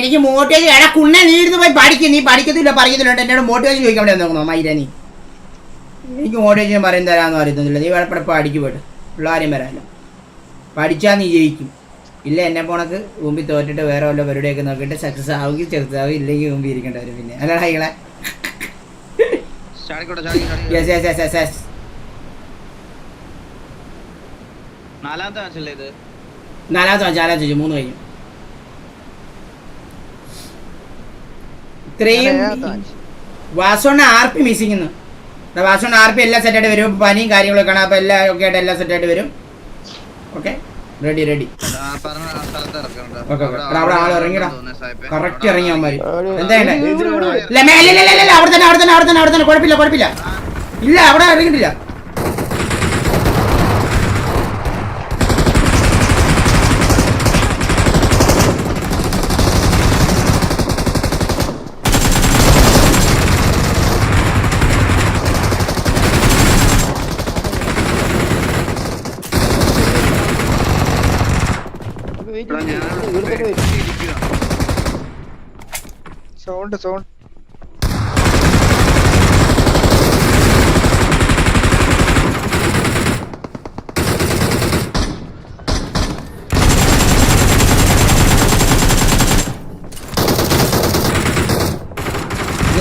എനിക്ക് മോട്ടിവേഷൻ എടാ കുണ്ണെ നീ ഇരുന്ന് പോയി പഠിക്കും. നീ പഠിക്കത്തില്ല പറയത്തില്ല എന്നോട് മോട്ടിവേഷൻ ചോദിക്കാൻ വേണ്ടി നോക്കണോ മൈര നീ എനിക്ക് മോട്ടിവേഷൻ പറയും തരാന്ന് പറയുന്നില്ല നീ വേണപ്പടെ പഠിക്കു പോയിട്ട്. പിള്ളേരെയും വരാമല്ലോ പഠിച്ചാൽ നീ ജയിക്കും. ഇല്ല എന്നെ പോണക്ക് മുമ്പിൽ തോറ്റിട്ട് വേറെ വല്ല പരിപാടിയൊക്കെ നോക്കിയിട്ട് സക്സസ് ആവുകയും സക്സസ് ആവും ഇല്ലെങ്കിൽ മുമ്പിൽ ഇരിക്കേണ്ടി വരും പിന്നെ. അല്ല ഹൈകളെ yes yes yes yes yes നാലാമത്തെ നാലാമത്തെ മൂന്ന് കഴിഞ്ഞു. ഇത്രയും വാസോണ് ആർ പി മിസ്സിങ് വാസോണ് ആർ പി എല്ലാം സെറ്റായിട്ട് വരും. പനിയും കാര്യങ്ങളൊക്കെ ആണ് അപ്പോൾ എല്ലാം ഒക്കെ ആയിട്ട് എല്ലാം സെറ്റായിട്ട് വരും. ഓക്കെ റെഡി റെഡി അവിടെ ആൾ ഇറങ്ങിടാ. കറക്റ്റ് ഇറങ്ങി അവന്മാര്. അവിടെ- എന്താ അവിടെ തന്നെ അവിടെ തന്നെ അവിടെ തന്നെ അവിടെ തന്നെ. കുഴപ്പമില്ല കുഴപ്പമില്ല. ഇല്ല അവിടെ ഇറങ്ങിയിട്ടില്ല Wait, ഇവിടെ wait, ഞാൻ wait, ഇവിടെ തന്നെ wait. ഇരിക്കുവാ. സൗണ്ട് സൗണ്ട്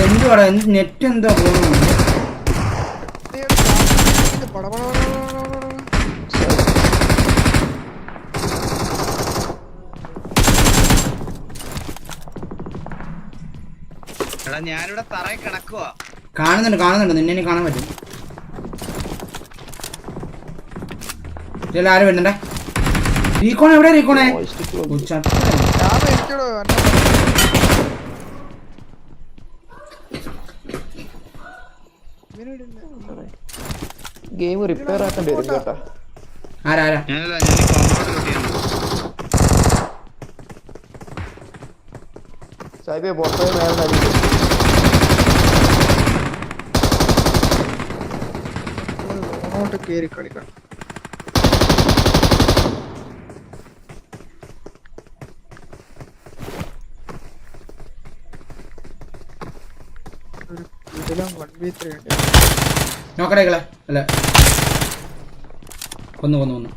എന്തുവാടാ? നെറ്റ് എന്തോ പോകുന്നു എടാ ഞാനിവിടെ തറയിൽ കിടക്കുവാ. കാണുന്നുണ്ട് കാണുന്നുണ്ട്. നിന്നെ കാണാൻ പറ്റും. ഇതിൽ ആര് വരുന്നുണ്ടേ? റീക്കോണ എവിടെ എനിക്കടോ ഗെയിം റിപ്പയർ ആക്കേണ്ടി വരും കേട്ടാ. ആരാ സാഹിബേ പുറത്തേ നേരം അടിക്കും അങ്ങോട്ട് കേറി കളിക്കണം. നോക്കടേ കളെ അല്ല. കൊന്നു കൊന്നു കൊന്നു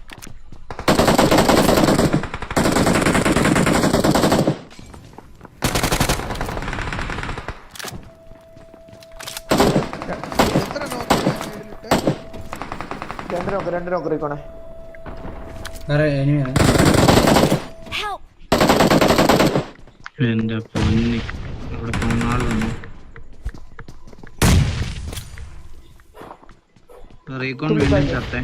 എത്ര നോക്കി രണ്ട് നോക്ക് രണ്ട് നോക്ക് റിക്കോണേ! എന്റെ പൊന്നി ഇവിടെ മൂന്നാൾ വന്നു. റീകോൺ വീണ്ടും ചത്തേ.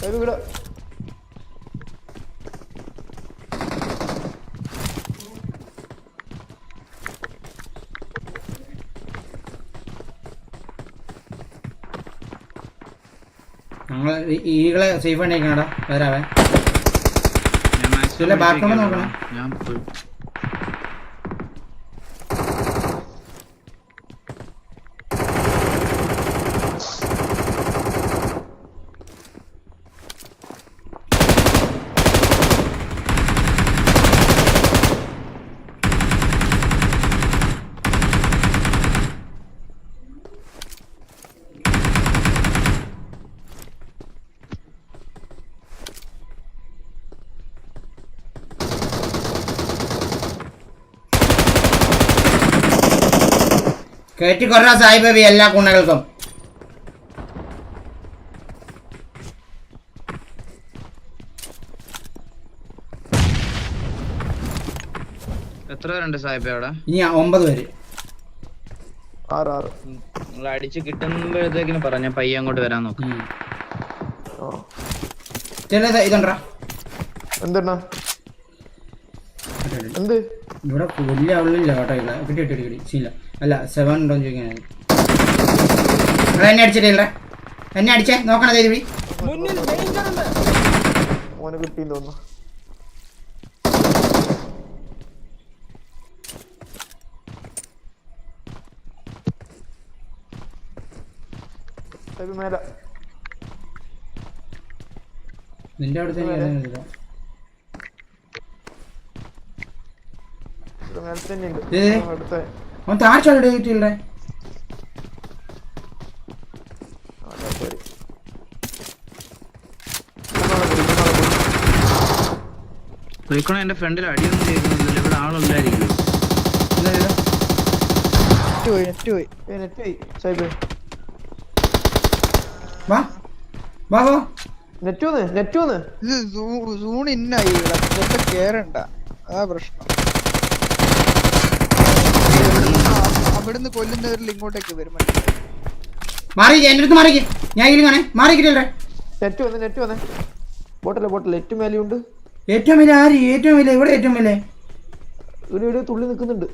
സാഹിബ് ഇവിടെ ഞങ്ങൾ ഈകളെ സേഫ് ആയിക്കണടാ വരാവേ ഇട്ടിരിക്കുകയാണ്. നോക്കണം. ഞാൻ പോയി കയറ്റി കൊറ സായിബേബി എല്ലാ കുണ്ണകൾക്കും എത്ര പേരുണ്ട് സാഹിബ് അവിടെ? ഇനി ഒമ്പത് പേര്. ആറ് ആറ്. നിങ്ങൾ അടിച്ച് കിട്ടുമ്പോഴത്തേക്കിന് പറഞ്ഞ പയ്യ അങ്ങോട്ട് വരാൻ നോക്കാം. ഇതുണ്ടാ? എന്ത്? ഇവിടെ വലിയ ആളില്ല കേട്ടോ ഇവിടെ. കിട്ടി കിട്ടി കിട്ടി ശീല അല്ല സെവൻ ഉണ്ടോ എന്ന് ചോദിക്കാൻ നിങ്ങൾ എന്നെ അടിച്ചിട്ടില്ല എന്നെ അടിച്ചേ? നോക്കണ മേല. നിന്റെ അടുത്ത് എനിക്ക് അറിയുന്നില്ല. ഇവിടെ മേലെ തന്നെ ഉണ്ട് ഏ? അടുത്ത അവൻ കിട്ടിയില്ലേ? എന്റെ ഫ്രണ്ടിൽ അടിയൊന്നും ചെയ്യുന്നില്ല. ഇവിടെ ആളുണ്ടായിരിക്കും. നെറ്റൂന്ന് നെറ്റൂന്ന്. ഇത് സൂൺ ഇന്നായി ഇവിടെ. കേറണ്ട. അതാ പ്രശ്നം ആ, അവിടുന്ന് കൊല്ലുന്നവരിൽ ഇങ്ങോട്ടേക്ക് വരും. മാറി എന്റെ അടുത്ത് മാറിക്ക്. ഞാൻ കാണേ. മാറിക്കില്ലേ നെറ്റ് വന്ന്, നെറ്റ് വന്ന്. ബോട്ടല്ല ബോട്ടല്ല ഏറ്റവും മേലെയുണ്ട് ഏറ്റവും വലിയ ആര്? ഏറ്റവും വലിയ ഇവിടെ ഏറ്റവും വലിയ ഇവിടെ ഇവിടെ തുള്ളി നിൽക്കുന്നുണ്ട്.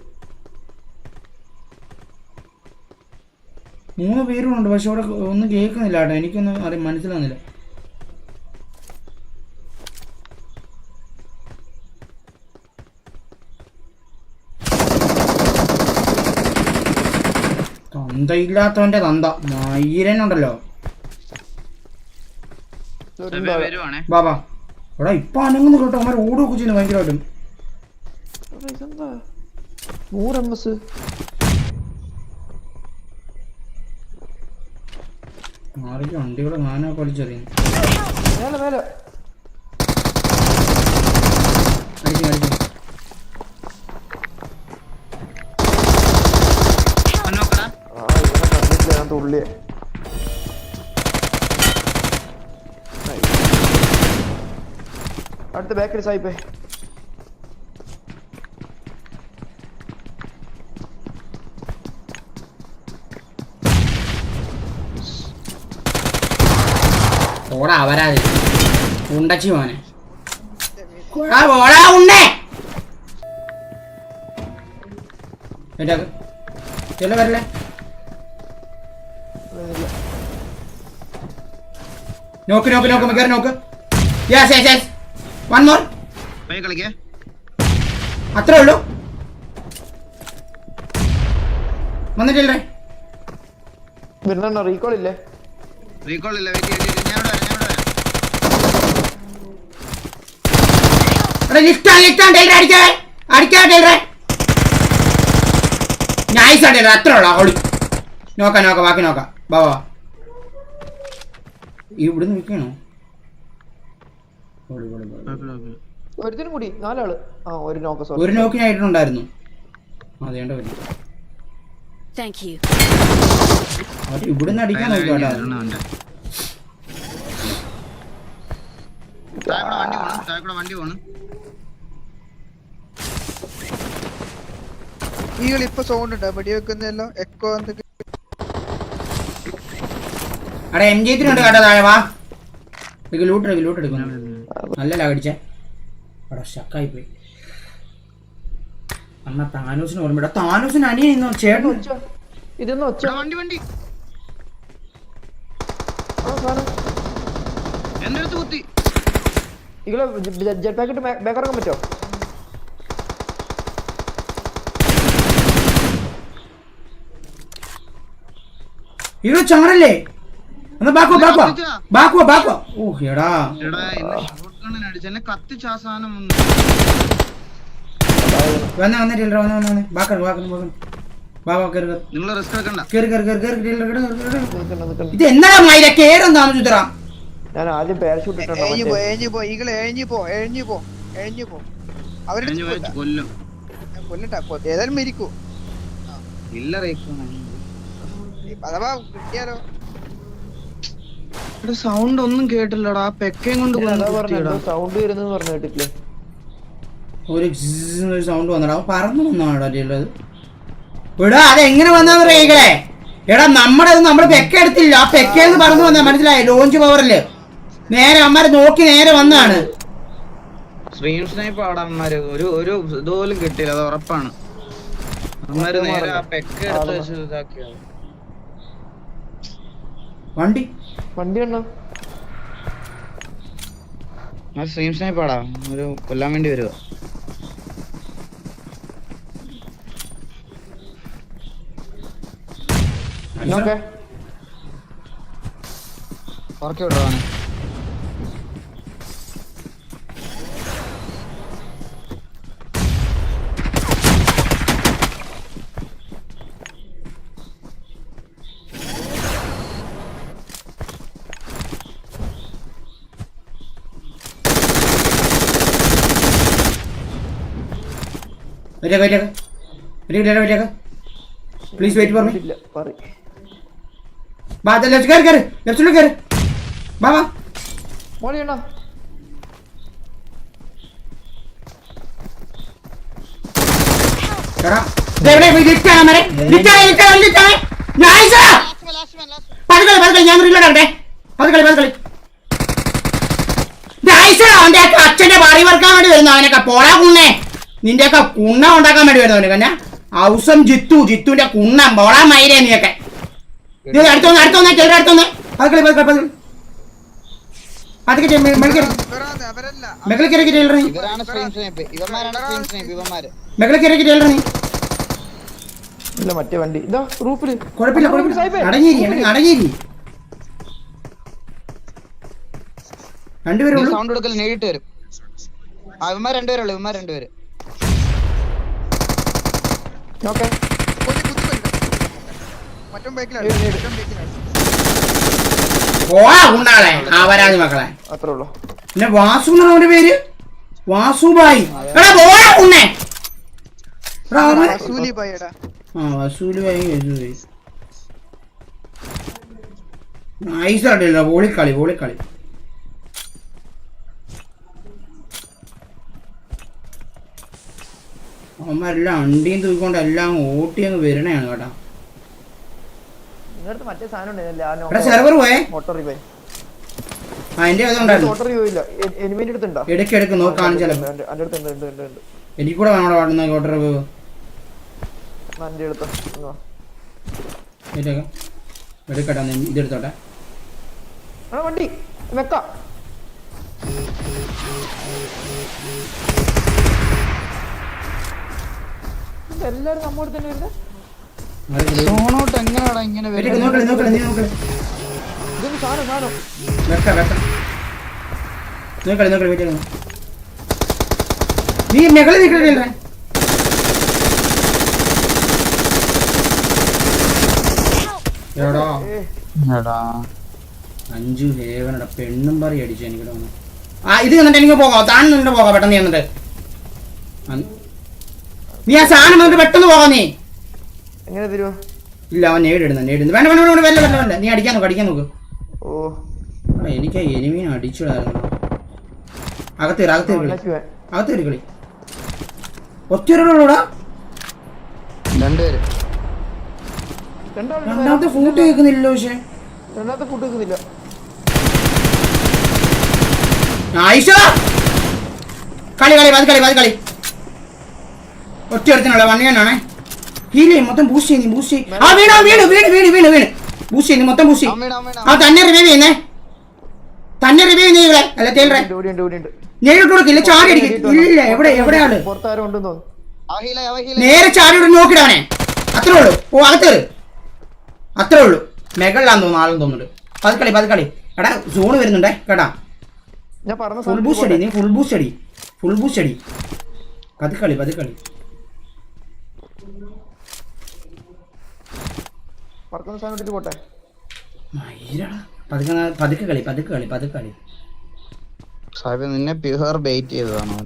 മൂന്ന് പേരും ഉണ്ട് പക്ഷെ ഇവിടെ ഒന്നും കേൾക്കുന്നില്ല കേട്ടോ. എനിക്കൊന്നും അറിയാൻ മനസ്സിലാവുന്നില്ല. തന്തയില്ലാത്തവന്റെ തന്ത. മയിരനുണ്ടല്ലോ ബാബാ. എടാ ഇപ്പൊ അനങ്ങുന്നു കേട്ടോ. അവന്മാർ ഓടുകയൊക്കെ ചെയ്യുന്നു ഭയങ്കരമായിട്ടും. നൂറ് എം എസ് മാറിക്ക് വണ്ടികളെ മേലെ മേലെ. അടിക്കും അടിക്കും നോക്കടാ ആ ഇവനെ തുള്ളിയെ അടുത്ത ബാക്കിൽ സായിപ്പേ. ഓടാ ഉണ്ടച്ചി മോനെ. ഉണ്ടേ വരല്ലേ നോക്ക് നോക്ക് നോക്ക് മിക്കവാറും നോക്ക്. Yes yes yes one more അത്രേ ഉള്ളൂ. വന്നിട്ടില്ലേ? വരുന്നുണ്ടോ റീകോൾ ഇല്ലേ? റീകോൾ ഇല്ല അത്ര ഉള്ളു ഓടി. നോക്കാം നോക്കാം ബാക്കി നോക്കാം. ബാ ബാ ഇവിടെ നിൽക്കണോ ഓടി ഓടി ഓടി. കുഴപ്പമില്ല, കുഴപ്പമില്ല. ഒരുത്തിനും കൂടി നാലാൾ. ആ ഒരു നോക്ക സോറി ഒരു നോക്കിനായിട്ടുണ്ടായിരുന്നു അതേണ്ട വരും. Thank you. അത് ഇവിടുന്ന് അടിക്കാൻ നോക്കി കേട്ടോ ഒരെണ്ണം ഉണ്ട്. താഴെ കൂടെ വണ്ടി പോണം പോണം. ഈകൾ ഇപ്പൊ സൗണ്ട് ഉണ്ട്. വെടിവെക്കുന്നല്ലോ എക്കോ എന്തൊക്കെ അവിടെ എം ജി ഉണ്ട് കേട്ടോ താഴെ വാ. ലൂട്ട് എടുക്കും ലൂട്ട് എടുക്കും. നല്ല ലാഗടിച്ചേ അവിടെ ഷക്കായി പോയി അന്ന താനൂസിന് ഓർമ്മ താനൂസിന് അനിയ ഇന്ന് ചേട്ടൻ ഇതൊന്ന് ഒച്ച. വണ്ടി വണ്ടി എന്റെ അടുത്ത് കുത്തി ഇങ്ങളെ ജെറ്റ് പാക്കറ്റ് ബാക്ക് ഇറങ്ങാൻ പറ്റോ? ഇവ ചാടല്ലേ? എന്നാ ബാക്കോ ബാക്കോ. ബാക്കോ ബാക്കോ. ഓ എടാ. എന്നെ കത്തിച്ച് വന്നു വന്ന വന്ന നിങ്ങൾ റിസ്ക് എടുക്കണ്ട. കേറ് കേറ് കേറ് കേറ് കയറി നിൽക്കണ്ട നിൽക്കണ്ട ഇത് എന്നാ മൈര കേറും താമസിച്ചറാ ഞാൻ ആദ്യം പാരഷൂട്ട് ഏതായാലും മരിക്കൂ. ഇല്ല അഥവാ കിട്ടിയാലോ. സൗണ്ട് ഒന്നും കേട്ടില്ലടാ. പെക്കയും കൊണ്ട്. സൗണ്ട് വരുന്നെന്ന് പറഞ്ഞു കേട്ടിട്ടില്ലേ? ഒരു ഒരു സൗണ്ട് വന്നടാ. അവൻ പറന്നു വന്നാടാ ടീലർ എടാ അത് എങ്ങനെ വന്നാന്ന് പറയുകളെ എടാ നമ്മുടെ ഇത് നമ്മൾ പെക്ക എടുത്തില്ല. ആ പെക്കേന്ന് പറഞ്ഞു വന്നാ മനസ്സിലായി? ലോഞ്ച് പവറിൽ നേരെ അമ്മാരെ നോക്കി നേരെ വന്നാണ്. സ്ട്രീം സ്നൈപ്പ് ആടാന്മാര് ഒരു ഒരു ഇതുപോലും കിട്ടിയില്ല. അത് ഉറപ്പാണ്. അമ്മാര് നേരെ ആ പെക്ക എടുത്ത് വെച്ച് ഇതാക്കിയത്. വണ്ടി. വണ്ടി ഉണ്ടോ? ആ സ്ട്രീം സ്നൈപ്പാടാ ഒരു കൊല്ലാൻ വേണ്ടി വരുക ഓക്കെ ഉറക്കി വിടുവാണ് wait wait wait wait please wait for me left കയറി കയറി. ലെഫ്റ്റിലേക്ക് കയറി. അച്ഛന്റെ ഭാര്യ വർക്കാൻ വേണ്ടി വരുന്നു. അവനൊക്കെ പോളാ കുണ്ണേ നിന്റെയൊക്കെ കുണ്ണ ഉണ്ടാക്കാൻ വേണ്ടി വരുന്നവന് കന്നെ ഔസം ജിത്തു ജിത്തുവിന്റെ കുണ്ണ പോളാ മൈരേ നീയൊക്കെ. അടുത്തൊന്ന് അടുത്തൊന്ന് ചെറുടെ അടുത്തൊന്ന് പതുക്കളി പതുക്കളി പതുക്കളി ടൈലർ നീ ഇവരാണ് സ്ട്രീം സ്നൈപ്പ് ഇവന്മാരാണ് സ്ട്രീം ഇവന്മാര്. മെഗളിക്കറി ടൈലർ നീ ഇല്ല മറ്റേ വണ്ടി. ഇതാ റൂഫിൽ. കുഴപ്പമില്ല കുഴപ്പമില്ല. അടങ്ങിയിരി അടങ്ങി- അടങ്ങിയിരി രണ്ടുപേരും ഉള്ളൂ. സൗണ്ട് കൊടുക്കൽ നേരിട്ട് വരും. ഇവന്മാർ രണ്ടുപേരുള്ളൂ ഇവന്മാർ രണ്ടുപേര് ഓക്കെ ഒരു കുത്തി കൊല്ലും. മറ്റും ബൈക്കിലാണ് മറ്റും ബൈക്കിലാണ് പോടാ ഉണ്ടാളെ ആവരാജ് മക്കളെ. അത്രേ ഉള്ളൂ. പിന്നെ വാസു എന്നാണ് അവന്റെ പേര്? വാസുബായി. എടാ പോടാ ഉണ്ണേ. എടാ അവൻ- വസൂലി ബൈയുടെ ആ വസൂൽ ബായി വസൂൽ നൈസ് ആയിട്ടില്ല വോളിക്കളി വോളിക്കളി. അവന്മാരെല്ലാം അണ്ടിയും തൂക്കൊണ്ട് എല്ലാം ഓട്ടി അങ്ങ് വരണയാണ് കേട്ടാ സെർവർ പോയേ. ഇടയ്ക്ക് ഇടയ്ക്ക് എനിക്ക് കൂടെ വേണം പാടുന്ന. എടുക്കട്ടെ ഇതെടുത്തോട്ടെ. വണ്ടി. വെക്കാം എല്ലാരും നമ്മുടെ തന്നെ വരുന്നത് സോണോട്ട് എങ്ങനെയാടാ ഇങ്ങനെ നീ ഇതൊന്ന് സാധനം സാധനം മെകളി നിൽക്കണില്ലേ അഞ്ചു ഹേവനടാ പെണ്ണും പറയും അടിച്ചു എനിക്ക് തോന്നുന്നു. ആ ഇത് എന്നിട്ട് എനിക്ക് പോകാം. താൻ നിന്നിട്ട് പോകാം. പെട്ടെന്ന് അന്ന്- നീ ആ സാധനം വന്നിട്ട് പെട്ടെന്ന് പോകാം നീ. എങ്ങനെ തരുമോ ഇല്ല അവൻ നേടിടുന്ന നേടുന്നു വേണ്ട വേണ്ട വേണ്ട വല്ല വേണ്ട വേണ്ട നീ അടിക്കാൻ നോക്ക് അടിക്കാൻ നോക്ക്. ഓ. എനിക്ക് ആ എനിമീനെ അടിച്ചിടായിരുന്നു. അകത്തേറി അകത്തേറി കളി. അകത്ത് അകത്തേറി കളി. രണ്ടുപേര്. രണ്ടാളും രണ്ടാമത്തെ ഫോട്ടോ കേൾക്കുന്നില്ലല്ലോ പക്ഷെ. രണ്ടാമത്തെ ഫുഡ് കേൾക്കുന്നില്ല. കളി കളി മതി കളി മതി കളി. ഒറ്റ ഒരുത്തിനുള്ള വണ്ണിയാണേ ഹീൽ ചെയ്യും മൊത്തം ബൂസ്റ്റ് ചെയ്യുന്നു ബൂസ്റ്റ് ചെയ്യും ആ വീണ വീണ് വീണ് വീണ് വീണ് വീണ്. ബൂസ്റ്റ് ചെയ്യുന്നു മൊത്തം ബൂസ്റ്റ് ചെയ്യും ആ തന്നെ റിവൈവ് ചെയ്യുന്നേ. തന്നെ റിവൈവ് ചെയ്യുന്ന തേൽറേ ഇവിടെ അല്ല ഉണ്ട് നേരിട്ട് കൊടുക്കില്ല ചാടി അടിക്കും. ഇല്ല എവിടെ എവിടെയാണ് നേരെ ചാടി ഇവിടെ നോക്കിടാണേ. അത്രേ ഉള്ളൂ. ഓ അകത്തേറ് അത്രേ ഉള്ളൂ. മെകളിലാന്ന് തോന്നുന്നു ആളും തോന്നുന്നുണ്ട്. പതുക്കളി പതുക്കളി. എടാ സോണ് വരുന്നുണ്ടേ. കേട്ടാ ഫുൾ ബൂസ്റ്റ് അടി നീ ഫുൾ ബൂസ്റ്റ് അടി. ഫുൾ ബൂസ്റ്റ് അടി. പതുക്കളി പതുക്കളി. പറക്കുന്ന സാധനം ഇട്ടിട്ട് പോട്ടെ. പതുക്കെ പതുക്കെ കളി പതുക്കെ കളി പതുക്കെ കളി. സാഹിബ് നിന്നെ പിഹർ ബെയിറ്റ് ചെയ്തതാണ്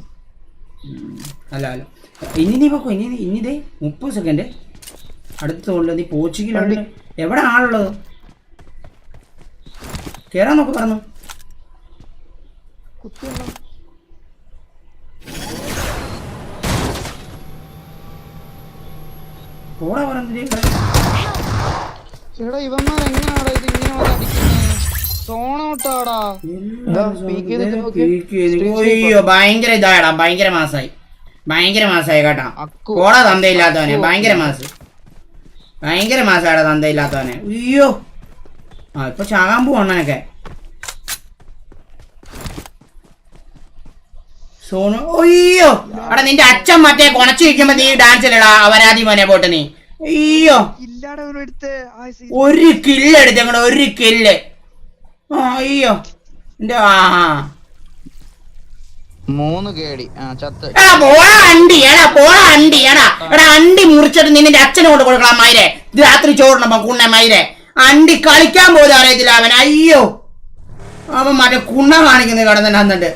അല്ല അല്ല. ഇനി നീ പോക്കോ ഇനി ഇനി ദേ മുപ്പത് സെക്കൻഡ് അടുത്ത തോളിൽ നീ പോർച്ചുഗിലുണ്ട് എവിടെ ആളുള്ളത്? കേറാൻ നോക്ക് പറഞ്ഞു പോടാ പറഞ്ഞു എടാ ഇവന്മാർ എങ്ങനെയാടാ ഇത് ഇങ്ങനെ വന്ന് അടിക്കുന്നത്? സോണോട്ടാടാ ഭയങ്കര ഇതായടാ ഭയങ്കര മാസായി. ഭയങ്കര മാസായി കേട്ടാ. കോടാ തന്തയില്ലാത്തവനെ ഭയങ്കര മാസ്. ഭയങ്കര മാസായടാ തന്തയില്ലാത്തവനെ. അയ്യോ. ആ ഇപ്പൊ ചാകാൻ പോവണ്ണനൊക്കെ സോണു അയ്യോ. എടാ നിന്റെ അച്ഛൻ മറ്റേ കൊണച്ചു നീ ഡാൻസ് ഇല്ലടാ അവരാധി മോനെ പോട്ട് നീ. അയ്യോ. എടുത്ത് ഒരു കില്ല് എടുത്തങ്ങടെ ഒരു കില്ല് അയ്യോ. എന്റെ ആ. മൂന്ന് കേടി. എടാ പോടാ അണ്ടി. എടാ പോടാ അണ്ടി. എടാ എടാ അണ്ടി മുറിച്ചിട്ട് നിന്റെ അച്ഛനെ കൊണ്ട് കൊടുക്കണം മൈരെ. ഇത് രാത്രി ചോറണം കുണ്ണ മൈരെ. അണ്ടി കളിക്കാൻ പോലും അറിയത്തില്ല അവൻ. അയ്യോ. അവൻ മറ്റേ കുണ്ണ കാണിക്കുന്നത് കടന്നിട്ട് എന്നിട്ട്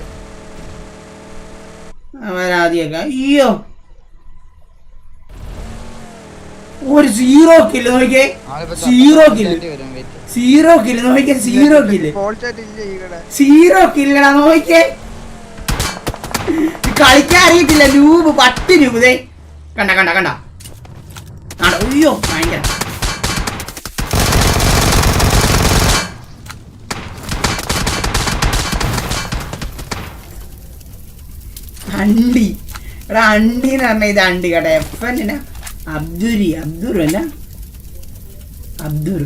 അവരാദ്യമൊക്കെ. അയ്യോ. ഒരു സീറോ കില്ല് നോക്കിയേ സീറോ കില്ല്. സീറോ കില്ല് നോക്കിയേ സീറോ കില്ല്. സീറോ കില്ലടാ നോക്കിയേ കളിക്കാൻ അറിയത്തില്ല ലൂബ് പത്ത് ലൂബ് ദേ. കണ്ട കണ്ട കണ്ട. അയ്യോ ഭയങ്കര. അണ്ടി. എടാ അണ്ടി എന്ന് പറഞ്ഞ ഇത് അണ്ടി കേട്ടോ എഫ് എന്നാ അബ്ദുരി അബ്ദുർ അല്ല? അബ്ദുർ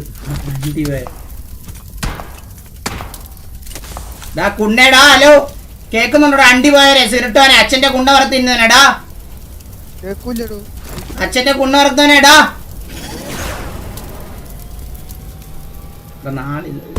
ദാ കുണ്ണേടാ ഹലോ. കേക്കുന്നുണ്ടോ അണ്ടി പോയാലേ സിരട്ടോനെ അച്ഛന്റെ കുണ്ണ വറുത്ത് തിന്നേടാ അച്ഛന്റെ കുണ്ണ വറുത്തോനേടാ നാളില്ല